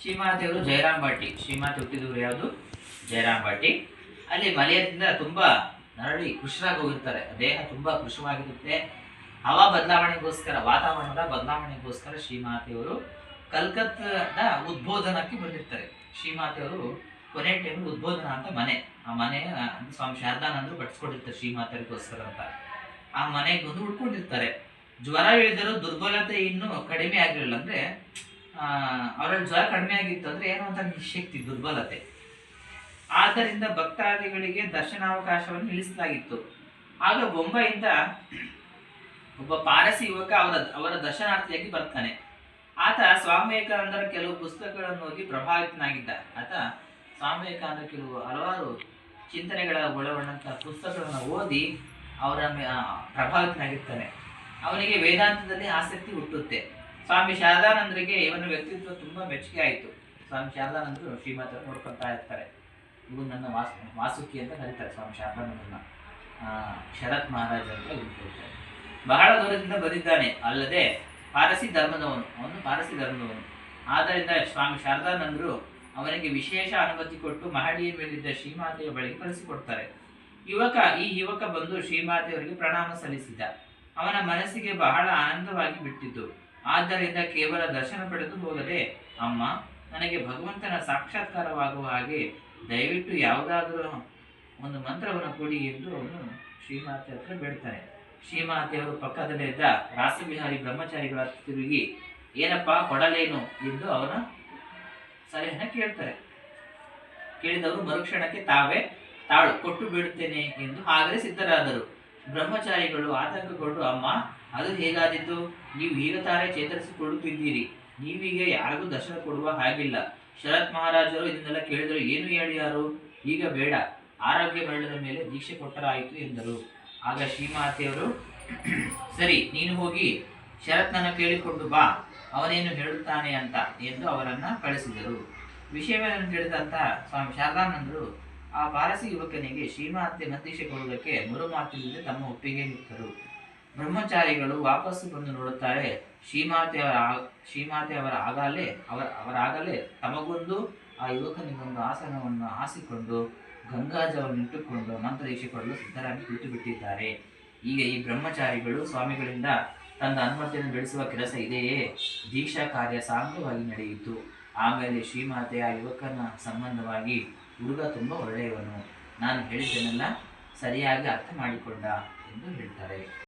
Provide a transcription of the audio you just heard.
ಶ್ರೀಮಾತೆಯವರು ಜಯರಾಮ್ ಬಾಟಿ ಶ್ರೀಮಾತೆ ಹುಟ್ಟಿದವರು ಯಾವುದು? ಜಯರಾಮ್ ಭಟ್ಟಿ ಅಲ್ಲಿ ಮಲೆಯಿಂದ ತುಂಬಾ ನರಳಿ ಕೃಷಿರಾಗಿ ಹೋಗಿರ್ತಾರೆ. ದೇಹ ತುಂಬಾ ಕೃಷವಾಗಿರುತ್ತೆ ಹವಾ ಬದಲಾವಣೆಗೋಸ್ಕರ, ವಾತಾವರಣದ ಬದಲಾವಣೆಗೋಸ್ಕರ ಶ್ರೀಮಾತೆಯವರು ಕಲ್ಕತ್ತಾದ ಉದ್ಬೋಧನಕ್ಕೆ ಬಂದಿರ್ತಾರೆ. ಶ್ರೀಮಾತೆಯವರು ಕೊನೆ ಟೈಮ್ ಉದ್ಬೋಧನ ಅಂತ ಮನೆ. ಆ ಮನೆ ಸ್ವಾಮಿ ಶಾರದಾನಂದರು ಕಟ್ಸ್ಕೊಂಡಿರ್ತಾರೆ ಶ್ರೀಮಾತೆಗೋಸ್ಕರ ಅಂತ. ಆ ಮನೆಗೆ ಬಂದು ಉಟ್ಕೊಂಡಿರ್ತಾರೆ ಜ್ವರ ಇಳಿದರೂ ದುರ್ಬಲತೆ ಇನ್ನೂ ಕಡಿಮೆ ಆಗಿರಲಿಲ್ಲ ಅಂದ್ರೆ ಅವರಲ್ಲಿ ಜ್ವರ ಕಡಿಮೆ ಆಗಿತ್ತು ಅಂದ್ರೆ ಏನೋ ಅಂತ ನಿಶಕ್ತಿ ದುರ್ಬಲತೆ. ಆದ್ದರಿಂದ ಭಕ್ತಾದಿಗಳಿಗೆ ದರ್ಶನಾವಕಾಶವನ್ನು ಇಳಿಸಲಾಗಿತ್ತು ಆಗ ಬೊಂಬೈಯಿಂದ ಒಬ್ಬ ಪಾರಸಿ ಯುವಕ ಅವರ ಅವರ ದರ್ಶನಾರ್ಥಿಯಾಗಿ ಬರ್ತಾನೆ. ಆತ ಸ್ವಾಮಿ ವಿವೇಕಾನಂದರ ಕೆಲವು ಪುಸ್ತಕಗಳನ್ನು ಓದಿ ಪ್ರಭಾವಿತನಾಗಿದ್ದ. ಆತ ಸ್ವಾಮಿ ವಿವೇಕಾನಂದರ ಕೆಲವು ಹಲವಾರು ಚಿಂತನೆಗಳ ಒಳಗೊಂಡಂತಹ ಪುಸ್ತಕಗಳನ್ನು ಓದಿ ಅವರ ಪ್ರಭಾವಿತನಾಗಿರ್ತಾನೆ. ಅವನಿಗೆ ವೇದಾಂತದಲ್ಲಿ ಆಸಕ್ತಿ ಹುಟ್ಟುತ್ತೆ. ಸ್ವಾಮಿ ಶಾರದಾನಂದರಿಗೆ ಇವನ ವ್ಯಕ್ತಿತ್ವ ತುಂಬಾ ಮೆಚ್ಚುಗೆ ಆಯಿತು. ಸ್ವಾಮಿ ಶಾರದಾನಂದರು ಶ್ರೀಮಾತ ನೋಡ್ಕೊತಾ ಇರ್ತಾರೆ. ಇವು ನನ್ನ ವಾಸ್, ವಾಸುಕಿ ಅಂತ ಕರೀತಾರೆ ಸ್ವಾಮಿ ಶಾರದಾನಂದರನ್ನ. ಶರತ್ ಮಹಾರಾಜ ಅಂತ ಇವ್ರು ಬಹಳ ದೂರದಿಂದ ಬಂದಿದ್ದಾನೆ. ಅಲ್ಲದೆ ಪಾರಸಿ ಧರ್ಮದವನು. ಅವನು ಪಾರಸಿ ಧರ್ಮದವನು. ಆದ್ದರಿಂದ ಸ್ವಾಮಿ ಶಾರದಾನಂದರು ಅವನಿಗೆ ವಿಶೇಷ ಅನುಮತಿ ಕೊಟ್ಟು ಮಹಡಿಯ ಮೇಲಿದ್ದ ಶ್ರೀಮಾತೆಯ ಬಳಿಗೆ ಕಳಿಸಿಕೊಡ್ತಾರೆ. ಯುವಕ, ಈ ಯುವಕ ಬಂದು ಶ್ರೀಮಾತೆಯವರಿಗೆ ಪ್ರಣಾಮ ಸಲ್ಲಿಸಿದ. ಅವನ ಮನಸ್ಸಿಗೆ ಬಹಳ ಆನಂದವಾಗಿ ಬಿಟ್ಟಿತು. ಆದ್ದರಿಂದ ಕೇವಲ ದರ್ಶನ ಪಡೆದು ಹೋಗದೆ ಅಮ್ಮ, ನನಗೆ ಭಗವಂತನ ಸಾಕ್ಷಾತ್ಕಾರವಾಗುವ ಹಾಗೆ ದಯವಿಟ್ಟು ಯಾವುದಾದರೂ ಒಂದು ಮಂತ್ರವನ್ನು ಕೊಡಿ ಎಂದು ಅವನು ಶ್ರೀಮಾತೆ ಹತ್ರ ಬೇಡ್ತಾನೆ. ಶ್ರೀಮಾತೆಯವರು ಪಕ್ಕದಲ್ಲೇ ಇದ್ದ ರಾಸಬಿಹಾರಿ ಬ್ರಹ್ಮಚಾರಿಗಳ ತಿರುಗಿ, ಏನಪ್ಪ, ಕೊಡಲೇನು? ಎಂದು ಅವನ ಸಲಹೆನ ಕೇಳ್ತಾರೆ. ಕೇಳಿದವರು ಮರುಕ್ಷಣಕ್ಕೆ ತಾವೇ ತಾಳು, ಕೊಟ್ಟು ಬಿಡುತ್ತೇನೆ ಎಂದು ಆಗಲೇ ಸಿದ್ಧರಾದರು. ಬ್ರಹ್ಮಚಾರಿಗಳು ಆತಂಕಗೊಂಡು, ಅಮ್ಮ, ಅದು ಹೇಗಾದಿತ್ತು ನೀವು ಈಗ ತಾರೆ ಚೇತರಿಸಿಕೊಳ್ಳುತ್ತಿದ್ದೀರಿ. ನೀವೀಗ ಯಾರಿಗೂ ದರ್ಶನ ಕೊಡುವ ಹಾಗಿಲ್ಲ. ಶರತ್ ಮಹಾರಾಜರು ಇದನ್ನೆಲ್ಲ ಕೇಳಿದರು ಏನು ಹೇಳಿಯಾರು? ಈಗ ಬೇಡ. ಆರೋಗ್ಯ ಮರಳದ ಮೇಲೆ ದೀಕ್ಷೆ ಕೊಟ್ಟರಾಯಿತು ಎಂದರು. ಆಗ ಶ್ರೀಮಾತೆಯವರು, ಸರಿ, ನೀನು ಹೋಗಿ ಶರತ್ನನ್ನು ಕೇಳಿಕೊಂಡು ಬಾ. ಅವನೇನು ಹೇಳುತ್ತಾನೆ ಅಂತ? ಎಂದು ಅವರನ್ನ ಕಳಿಸಿದರು. ವಿಷಯವನ್ನು ತಿಳಿದಂತ ಸ್ವಾಮಿ ಶಾರದಾನಂದರು ಆ ಪಾರಸಿ ಯುವಕನಿಗೆ ಶ್ರೀಮಾತೆ ಮತೀಶೆ ಕೊಡುವುದಕ್ಕೆ ಮರು ತಮ್ಮ ಒಪ್ಪಿಗೆ ನಿತ್ತರು ಬ್ರಹ್ಮಚಾರಿಗಳು ವಾಪಸ್ಸು ಬಂದು ನೋಡುತ್ತಾರೆ. ಶ್ರೀಮಾತೆ ಅವರ ಶ್ರೀಮಾತೆ ಅವರ ಆಗಲೇ, ಅವರ, ಅವರಾಗಲೇ ತಮಗೊಂದು ಆ ಯುವಕನಿಗೊಂದು ಆಸನವನ್ನು ಗಂಗಾಜವನ್ನು ಇಟ್ಟುಕೊಂಡು ಮಂತ್ರದೀಕ್ಷೆ ಕೊಡಲು ಸಿದ್ಧರಾಗಿ ಕುಳಿತು ಬಿಟ್ಟಿದ್ದಾರೆ ಈಗ ಈ ಬ್ರಹ್ಮಚಾರಿಗಳು ಸ್ವಾಮಿಗಳಿಂದ ತನ್ನ ಅನುಮತಿಯನ್ನು ಬೆಳೆಸುವ ಕೆಲಸ ಇದೆಯೇ? ದೀಕ್ಷಾ ಕಾರ್ಯ ಸಾಂಗವಾಗಿ ನಡೆಯಿತು. ಆಮೇಲೆ ಶ್ರೀಮಾತೆ ಆ ಯುವಕನ ಸಂಬಂಧವಾಗಿ ಹುಡುಗ ತುಂಬ ಒಳ್ಳೆಯವನು. ನಾನು ಹೇಳಿದ್ದನ್ನೆಲ್ಲ ಸರಿಯಾಗಿ ಅರ್ಥ ಮಾಡಿಕೊಂಡ ಎಂದು ಹೇಳ್ತಾರೆ.